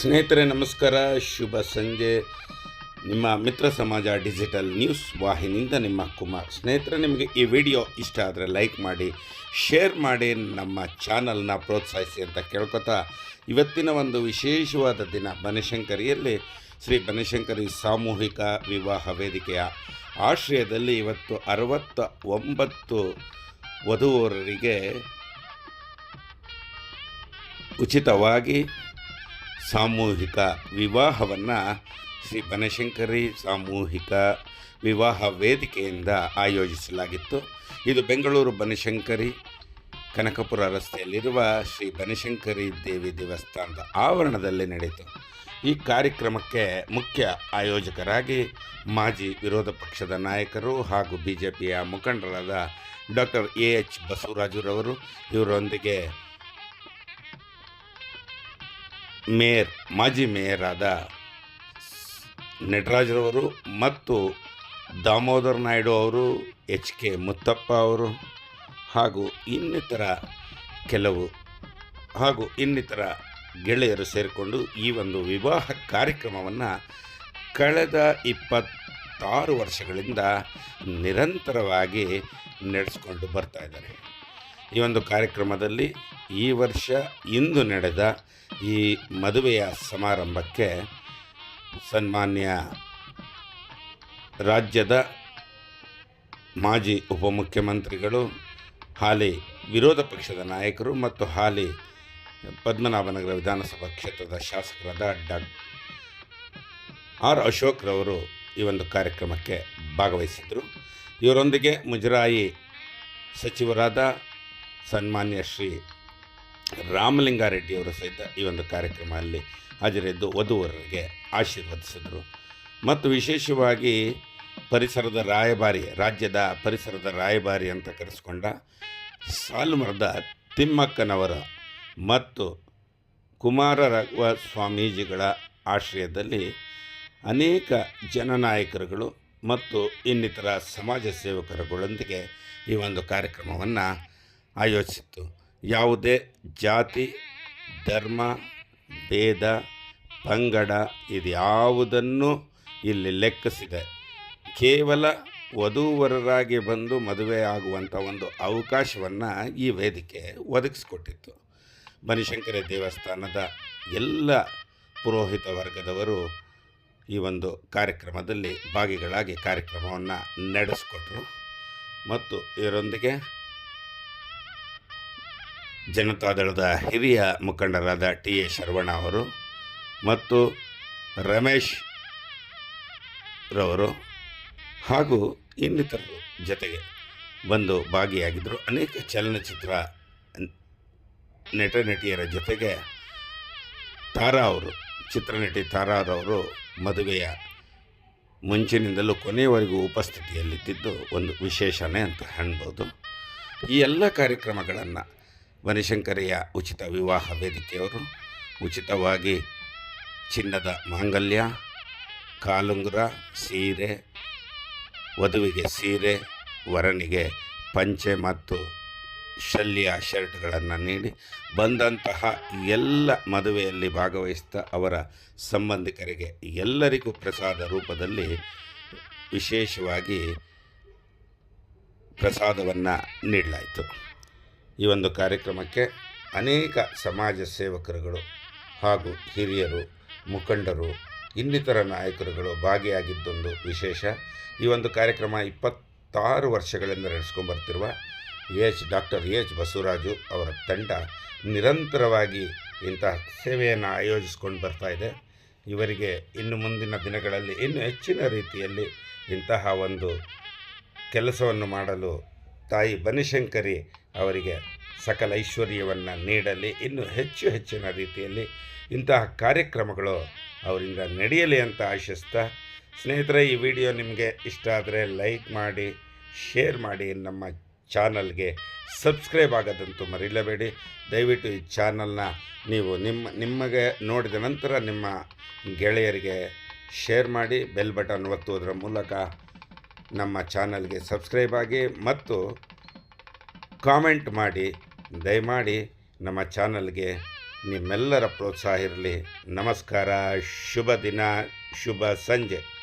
ಸ್ನೇಹಿತರೆ, ನಮಸ್ಕಾರ. ಶುಭ ಸಂಜೆ. ನಿಮ್ಮ ಮಿತ್ರ ಸಮಾಜ ಡಿಜಿಟಲ್ ನ್ಯೂಸ್ ವಾಹಿನಿಯಿಂದ ನಿಮ್ಮ ಕುಮಾರ್. ಸ್ನೇಹಿತರೆ, ನಿಮಗೆ ಈ ವಿಡಿಯೋ ಇಷ್ಟ ಆದರೆ ಲೈಕ್ ಮಾಡಿ, ಶೇರ್ ಮಾಡಿ, ನಮ್ಮ ಚಾನಲ್ನ ಪ್ರೋತ್ಸಾಹಿಸಿ ಅಂತ ಕೇಳ್ಕೊತಾ ಇವತ್ತಿನ ಒಂದು ವಿಶೇಷವಾದ ದಿನ ಬನಶಂಕರಿಯಲ್ಲಿ ಶ್ರೀ ಬನಶಂಕರಿ ಸಾಮೂಹಿಕ ವಿವಾಹ ವೇದಿಕೆಯ ಆಶ್ರಯದಲ್ಲಿ ಇವತ್ತು ಅರವತ್ತ ಒಂಬತ್ತು ವಧುವರರಿಗೆ ಉಚಿತವಾಗಿ ಸಾಮೂಹಿಕ ವಿವಾಹವನ್ನು ಶ್ರೀ ಬನಶಂಕರಿ ಸಾಮೂಹಿಕ ವಿವಾಹ ವೇದಿಕೆಯಿಂದ ಆಯೋಜಿಸಲಾಗಿತ್ತು. ಇದು ಬೆಂಗಳೂರು ಬನಶಂಕರಿ ಕನಕಪುರ ರಸ್ತೆಯಲ್ಲಿರುವ ಶ್ರೀ ಬನಶಂಕರಿ ದೇವಿ ದೇವಸ್ಥಾನದ ಆವರಣದಲ್ಲಿ ನಡೆಯಿತು. ಈ ಕಾರ್ಯಕ್ರಮಕ್ಕೆ ಮುಖ್ಯ ಆಯೋಜಕರಾಗಿ ಮಾಜಿ ವಿರೋಧ ಪಕ್ಷದ ನಾಯಕರು ಹಾಗೂ ಬಿ ಜೆ ಮುಖಂಡರಾದ ಡಾಕ್ಟರ್ ಎ ಎಚ್ ಬಸವರಾಜುರವರು ಇವರೊಂದಿಗೆ ಮೇಯರ್, ಮಾಜಿ ಮೇಯರಾದ ನಟರಾಜ್ರವರು ಮತ್ತು ದಾಮೋದರ್ ನಾಯ್ಡು ಅವರು, ಎಚ್ ಕೆ ಮುತ್ತಪ್ಪ ಅವರು ಹಾಗೂ ಇನ್ನಿತರ ಕೆಲವು ಹಾಗೂ ಇನ್ನಿತರ ಗೆಳೆಯರು ಸೇರಿಕೊಂಡು ಈ ಒಂದು ವಿವಾಹ ಕಾರ್ಯಕ್ರಮವನ್ನು ಕಳೆದ ಇಪ್ಪತ್ತಾರು ವರ್ಷಗಳಿಂದ ನಿರಂತರವಾಗಿ ನಡೆಸ್ಕೊಂಡು ಬರ್ತಾ ಇದ್ದಾರೆ. ಈ ಒಂದು ಕಾರ್ಯಕ್ರಮದಲ್ಲಿ ಈ ವರ್ಷ ಇಂದು ನಡೆದ ಈ ಮದುವೆಯ ಸಮಾರಂಭಕ್ಕೆ ಸನ್ಮಾನ್ಯ ರಾಜ್ಯದ ಮಾಜಿ ಉಪಮುಖ್ಯಮಂತ್ರಿಗಳು, ಹಾಲಿ ವಿರೋಧ ಪಕ್ಷದ ನಾಯಕರು ಮತ್ತು ಹಾಲಿ ಪದ್ಮನಾಭನಗರ ವಿಧಾನಸಭಾ ಕ್ಷೇತ್ರದ ಶಾಸಕರಾದ ಡಾಕ್ ಆರ್ ಅಶೋಕ್ರವರು ಈ ಒಂದು ಕಾರ್ಯಕ್ರಮಕ್ಕೆ ಭಾಗವಹಿಸಿದರು ಇವರೊಂದಿಗೆ ಮುಜರಾಯಿ ಸಚಿವರಾದ ಸನ್ಮಾನ್ಯ ಶ್ರೀ ರಾಮಲಿಂಗಾರೆಡ್ಡಿಯವರು ಸಹಿತ ಈ ಒಂದು ಕಾರ್ಯಕ್ರಮದಲ್ಲಿ ಹಾಜರಿದ್ದು ವಧುವರರಿಗೆ ಆಶೀರ್ವದಿಸಿದರು. ಮತ್ತು ವಿಶೇಷವಾಗಿ ಪರಿಸರದ ರಾಯಭಾರಿ, ರಾಜ್ಯದ ಪರಿಸರದ ರಾಯಭಾರಿ ಅಂತ ಕರೆಸ್ಕೊಂಡ ಸಾಲುಮರದ ತಿಮ್ಮಕ್ಕನವರ ಮತ್ತು ಕುಮಾರ ರಘುವ ಸ್ವಾಮೀಜಿಗಳ ಆಶ್ರಯದಲ್ಲಿ ಅನೇಕ ಜನನಾಯಕರುಗಳು ಮತ್ತು ಇನ್ನಿತರ ಸಮಾಜ ಸೇವಕರುಗಳೊಂದಿಗೆ ಈ ಒಂದು ಕಾರ್ಯಕ್ರಮವನ್ನು ಆಯೋಜಿಸಿತ್ತು. ಯಾವುದೇ ಜಾತಿ, ಧರ್ಮ, ಭೇದ, ಪಂಗಡ ಇದ್ಯಾವುದನ್ನು ಇಲ್ಲಿ ಲೆಕ್ಕಿಸಿದೆ. ಕೇವಲ ವಧುವರರಾಗಿ ಬಂದು ಮದುವೆ ಆಗುವಂಥ ಒಂದು ಅವಕಾಶವನ್ನು ಈ ವೇದಿಕೆ ಒದಗಿಸ್ಕೊಟ್ಟಿತ್ತು. ಬನಶಂಕರಿ ದೇವಸ್ಥಾನದ ಎಲ್ಲ ಪುರೋಹಿತ ವರ್ಗದವರು ಈ ಒಂದು ಕಾರ್ಯಕ್ರಮದಲ್ಲಿ ಭಾಗಿಗಳಾಗಿ ಕಾರ್ಯಕ್ರಮವನ್ನು ನಡೆಸ್ಕೊಟ್ರು. ಮತ್ತು ಇದರೊಂದಿಗೆ ಜನತಾದಳದ ಹಿರಿಯ ಮುಖಂಡರಾದ ಟಿ ಎ ಶರವಣ ಅವರು ಮತ್ತು ರಮೇಶ್ ರವರು ಹಾಗೂ ಇನ್ನಿತರರು ಜೊತೆಗೆ ಬಂದು ಭಾಗಿಯಾಗಿದ್ದರು. ಅನೇಕ ಚಲನಚಿತ್ರ ನಟ ನಟಿಯರ ಜೊತೆಗೆ ತಾರಾ ಅವರು, ಚಿತ್ರನಟಿ ತಾರಾರವರು ಮದುವೆಯ ಮುಂಚಿನಿಂದಲೂ ಕೊನೆಯವರೆಗೂ ಉಪಸ್ಥಿತಿಯಲ್ಲಿದ್ದಿದ್ದು ಒಂದು ವಿಶೇಷನೇ ಅಂತ ಹೇಳ್ಬೋದು. ಈ ಎಲ್ಲ ಕಾರ್ಯಕ್ರಮಗಳನ್ನು ಬನಶಂಕರಿಯ ಉಚಿತ ವಿವಾಹ ವೇದಿಕೆಯವರು, ಉಚಿತವಾಗಿ ಚಿನ್ನದ ಮಾಂಗಲ್ಯ, ಕಾಲುಂಗುರ, ಸೀರೆ, ವಧುವಿಗೆ ಸೀರೆ, ವರನಿಗೆ ಪಂಚೆ ಮತ್ತು ಶಲ್ಯ ಶರ್ಟ್ಗಳನ್ನು ನೀಡಿ ಬಂದಂತಹ ಎಲ್ಲ ಮದುವೆಯಲ್ಲಿ ಭಾಗವಹಿಸಿದ ಅವರ ಸಂಬಂಧಿಕರಿಗೆ ಎಲ್ಲರಿಗೂ ಪ್ರಸಾದ ರೂಪದಲ್ಲಿ ವಿಶೇಷವಾಗಿ ಪ್ರಸಾದವನ್ನು ನೀಡಲಾಯಿತು. ಈ ಒಂದು ಕಾರ್ಯಕ್ರಮಕ್ಕೆ ಅನೇಕ ಸಮಾಜ ಸೇವಕರುಗಳು ಹಾಗೂ ಹಿರಿಯರು, ಮುಖಂಡರು, ಇನ್ನಿತರ ನಾಯಕರುಗಳು ಭಾಗಿಯಾಗಿದ್ದೊಂದು ವಿಶೇಷ. ಈ ಒಂದು ಕಾರ್ಯಕ್ರಮ ಇಪ್ಪತ್ತಾರು ವರ್ಷಗಳಿಂದ ನಡೆಸ್ಕೊಂಡ್ಬರ್ತಿರುವ ಎಚ್, ಡಾಕ್ಟರ್ ಎಚ್ ಬಸವರಾಜು ಅವರ ತಂಡ ನಿರಂತರವಾಗಿ ಇಂತಹ ಸೇವೆಯನ್ನು ಆಯೋಜಿಸ್ಕೊಂಡು ಬರ್ತಾ ಇದೆ. ಇವರಿಗೆ ಇನ್ನು ಮುಂದಿನ ದಿನಗಳಲ್ಲಿ ಇನ್ನೂ ಹೆಚ್ಚಿನ ರೀತಿಯಲ್ಲಿ ಇಂತಹ ಒಂದು ಕೆಲಸವನ್ನು ಮಾಡಲು ತಾಯಿ ಬನಶಂಕರಿ ಅವರಿಗೆ ಸಕಲ ಐಶ್ವರ್ಯವನ್ನು ನೀಡಲಿ. ಇನ್ನೂ ಹೆಚ್ಚು ಹೆಚ್ಚಿನ ರೀತಿಯಲ್ಲಿ ಇಂತಹ ಕಾರ್ಯಕ್ರಮಗಳು ಅವರಿಂದ ನಡೆಯಲಿ ಅಂತ ಆಶಿಸ್ತಾ. ಸ್ನೇಹಿತರೆ, ಈ ವಿಡಿಯೋ ನಿಮಗೆ ಇಷ್ಟ ಆದರೆ ಲೈಕ್ ಮಾಡಿ, ಶೇರ್ ಮಾಡಿ, ನಮ್ಮ ಚಾನಲ್ಗೆ ಸಬ್ಸ್ಕ್ರೈಬ್ ಆಗೋದಂತೂ ಮರೀಲೇಬೇಡಿ. ದಯವಿಟ್ಟು ಈ ಚಾನಲ್ನ ನೀವು ನಿಮ್ಮ, ನಿಮಗೆ ನೋಡಿದ ನಂತರ ನಿಮ್ಮ ಗೆಳೆಯರಿಗೆ ಶೇರ್ ಮಾಡಿ, ಬೆಲ್ ಬಟನ್ ಒತ್ತುವುದರ ಮೂಲಕ ನಮ್ಮ ಚಾನಲ್ಗೆ ಸಬ್ಸ್ಕ್ರೈಬ್ ಆಗಿ ಮತ್ತು ಕಾಮೆಂಟ್ ಮಾಡಿ ದಯಮಾಡಿ ನಮ್ಮ ಚಾನಲ್ಗೆ ನಿಮ್ಮೆಲ್ಲರ ಪ್ರೋತ್ಸಾಹ ಇರಲಿ. ನಮಸ್ಕಾರ ಶುಭ ದಿನ ಶುಭ ಸಂಜೆ.